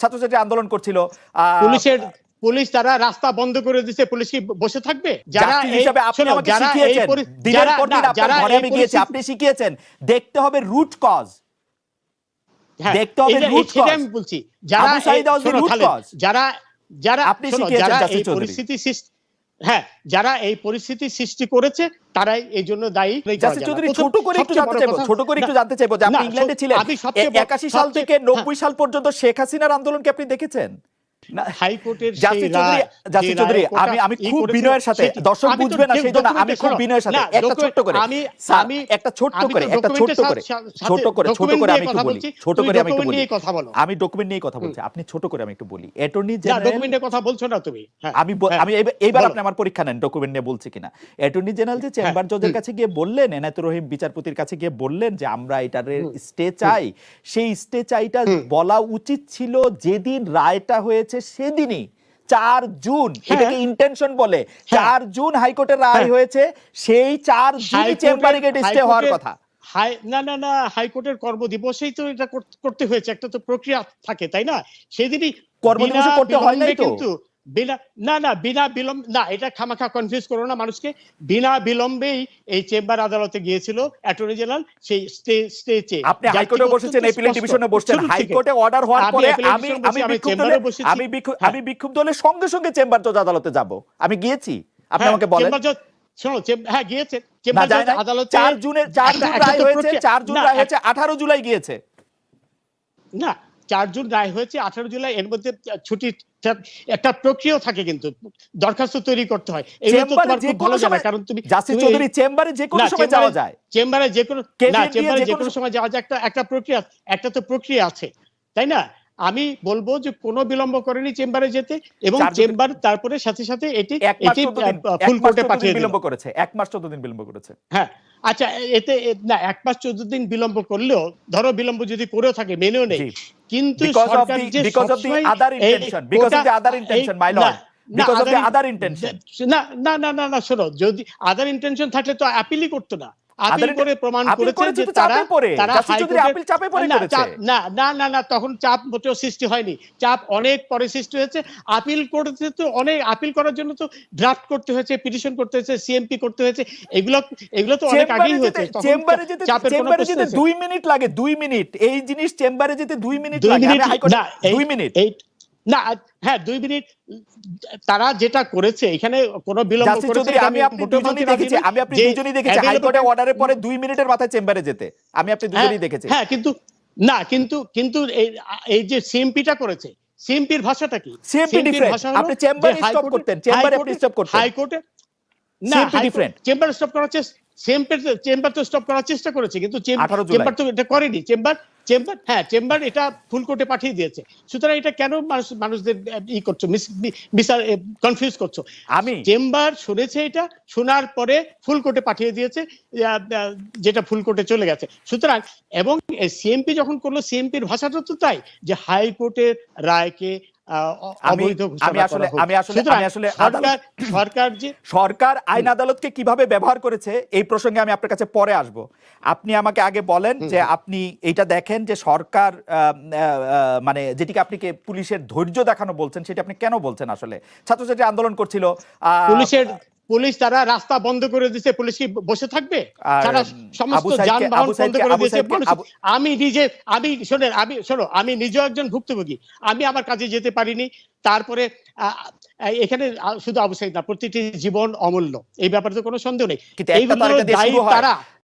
ছাত্রছাত্রী আন্দোলন করছিল পুলিশের পুলিশ তারা রাস্তা বন্ধ করে দিছে পুলিশ কি বসে থাকবে যারা হিসাবে আপনি আমাকে শিখিয়েছেন দিনের পর দিন আপনার ঘরে আমি গিয়েছি আপনি শিখিয়েছেন দেখতে হবে রুট কজ হ্যাঁ, দেখতে হবে রুট কজ আমি বলছি যারা। যারা যারা আপনি শিখিয়েছেন। পরিস্থিতি সৃষ্টি হ্যাঁ যারা এই পরিস্থিতি সৃষ্টি করেছে তারাই এই জন্য দায়ী। চৌধুরী ছোট করে একটু জানতে চাইব ছোট করে একটু জানতে চাইব যে আপনি ইংল্যান্ডে ছিলেন। একাশি সাল থেকে নব্বই সাল পর্যন্ত শেখ হাসিনার আন্দোলনকে আপনি দেখেছেন? হাইকোর্টের সেই চৌধুরী রায়, চৌধুরী আমি আমি খুব বিনয়ের সাথে। দর্শক বুঝবে না সেই জন্য আমি খুব বিনয়ের সাথে। একটা document- করে। আমি আমি একটা ছোট্ট করে একটা document করে সাথে- সাথে ছোট করে ছোট করে আমি একটু বলি ছোট করে আমি একটু বলি। নিয়ে কথা বলো। আমি ডকুমেন্ট নিয়ে কথা বলছি আপনি ছোট করে আমি একটু বলি। অ্যাটর্নি জেনারেল ডকুমেন্টের কথা বলছো না তুমি। হ্যাঁ, আমি হ্যাঁ, আমি এইবার- আপনি আমার পরীক্ষা নেন ডকুমেন্ট নিয়ে বলছি কিনা। অ্যাটর্নি জেনারেল যে চেম্বার হ্যাঁ, জজের কাছে গিয়ে বললেন এনায়েতুর রহিম বিচারপতির কাছে গিয়ে বললেন যে আমরা এটার স্টে চাই। সেই স্টে চাইটা বলা উচিত ছিল যেদিন রায়টা হয়েছে সেদিনই চার জুন হ্যাঁ। এটাকে ইন্টেনশন বলে হ্যাঁ। চার জুন হাইকোর্টের রায় হ্যাঁ। হয়েছে সেই চার জুন চেম্বারে গিয়ে স্টে হওয়ার কথা হাই না না না হাইকোর্টের কর্মদিবসেই তো এটা করতে হয়েছে একটা তো প্রক্রিয়া থাকে তাই না সেদিনই কর্মদিবসে করতে হয় নাই তো। বিনা না না বিনা বিলম্ব না এটা খামাখা কনফিউজ করো না মানুষকে। বিনা বিলম্বেই এই চেম্বার আদালতে গিয়েছিল অ্যাটর্নি জেনারেল সেই স্টে স্টে চে আপনি হাইকোর্টে বসেছেন এপিলেট ডিভিশনে বসছেন। হাইকোর্টে অর্ডার হওয়ার পরে আমি আমি বিক্ষুব্ধ চেম্বারে বসেছি। আমি হ্যাঁ। আমি বিক্ষুব্ধ হলে সঙ্গে সঙ্গে চেম্বার জজ আদালতে যাব। আমি গিয়েছি। আপনি আমাকে বলেন। শোনো হ্যাঁ গিয়েছে। চেম্বার জজ আদালতে চার জুনের চার একটা- জুন রায় হয়েছে প্রক্রিয়া- চার জুন রায় হয়েছে আঠারো জুলাই গিয়েছে। না চার জুন রায় হয়েছে আঠারো জুলাই এর মধ্যে ছুটি একটা প্রক্রিয়া থাকে কিন্তু দরখাস্ত তৈরি করতে হয়। এগুলো তো তোমার খুব ভালো জানা কারণ তুমি চৌধুরী চেম্বারে যে কোনো সময় যাওয়া যায়। চেম্বারে যে কোনো না চেম্বারে যে কোনো সময় যাওয়া যায় একটা একটা প্রক্রিয়া একটা তো প্রক্রিয়া আছে তাই না? আমি বলব যে কোনো বিলম্ব করেনি চেম্বারে যেতে এবং চেম্বার তারপরে সাথে সাথে এটি এটি ফুল কোর্টে পাঠিয়ে বিলম্ব করেছে এক মাস চোদ্দ দিন বিলম্ব করেছে। হ্যাঁ আচ্ছা এতে না এক মাস চোদ্দ দিন বিলম্ব করলেও ধরো বিলম্ব যদি করেও থাকে মেনেও নেই। কিন্তু না না না না শোনো যদি আদার ইন্টেনশন থাকলে তো অ্যাপিলই করতো না। আপিল করে প্রমাণ করেছে যে তারা তারা চৌধুরী চাপে পড়ে না। না না না না তখন চাপ মোটেও সৃষ্টি হয়নি। চাপ অনেক পরে সৃষ্টি হয়েছে। আপিল করতে তো অনেক আপিল করার জন্য তো ড্রাফট করতে হয়েছে পিটিশন করতে হয়েছে সিএমপি করতে হয়েছে। এগুলো এগুলো তো অনেক আগেই হয়েছে। চেম্বারে যেতে চেম্বারে যেতে আছে? দুই মিনিট লাগে দুই মিনিট। এই জিনিস চেম্বারে যেতে দুই মিনিট লাগে। মিনিট হাইকোর্টে না মিনিট। এই না হ্যাঁ দুই মিনিট তারা যেটা করেছে এখানে কোনো বিলম্ব করেছে আমি আপনি দুজনই দেখেছি আমি আপনি দুজনই দেখেছি হাইকোর্টে অর্ডারের পরে দুই মিনিটের মাথায় চেম্বারে যেতে আমি আপনি দুজনই হ্যাঁ, দেখেছি হ্যাঁ কিন্তু না কিন্তু কিন্তু এই যে সিএমপিটা করেছে সিএমপির ভাষাটা কি। ভাষা হলো আপনি চেম্বারে হাইকোর্টে- করতেন, চেম্বারে আপনি stop করতেন। হাইকোর্টে না different। চেম্বার স্টপ করার চেষ্টা চেম্বার চেম্বার তো স্টপ করার চেষ্টা করেছে কিন্তু 18 চেম্বার তো এটা করেনি চেম্বার চেম্বার হ্যাঁ চেম্বার এটা ফুল কোর্টে পাঠিয়ে দিয়েছে। সুতরাং এটা কেন মানুষ মানুষদের ই করছ মিস কনফিউজ করছ? আমি? চেম্বার শুনেছে এটা শোনার পরে ফুল কোর্টে পাঠিয়ে দিয়েছে যেটা ফুল কোর্টে চলে গেছে। সুতরাং এবং সিএমপি যখন করল সিএমপির ভাষাটা তো তাই যে হাইকোর্টের রায়কে আমি- অবৈধ ঘোষণা আমি করা আসলে- আমি আসলে- আমি আসলে সরকার সরকার যে সরকার আইন আদালতকে কীভাবে ব্যবহার করেছে এই প্রসঙ্গে আমি আপনার কাছে পরে আসব। আপনি আমাকে আগে বলেন যে আপনি এটা দেখেন যে সরকার মানে যেটিকে আপনি কে পুলিশের ধৈর্য দেখানো বলছেন সেটা আপনি কেন বলছেন আসলে? ছাত্রছাত্রী আন্দোলন করছিল পুলিশের পুলিশ তারা রাস্তা বন্ধ করে দিয়েছে পুলিশ কি বসে থাকবে? তারা সমস্ত যানবাহন বন্ধ করে দিয়েছে আমি নিজে আমি শোনেন আমি শোনো আমি নিজেও একজন ভুক্তভোগী। আমি আমার কাজে যেতে পারিনি। তারপরে আহ, এখানে শুধু আবু সাইদ না প্রতিটি জীবন অমূল্য। এই ব্যাপারে তো কোনো সন্দেহ নেই। এইগুলো তারা।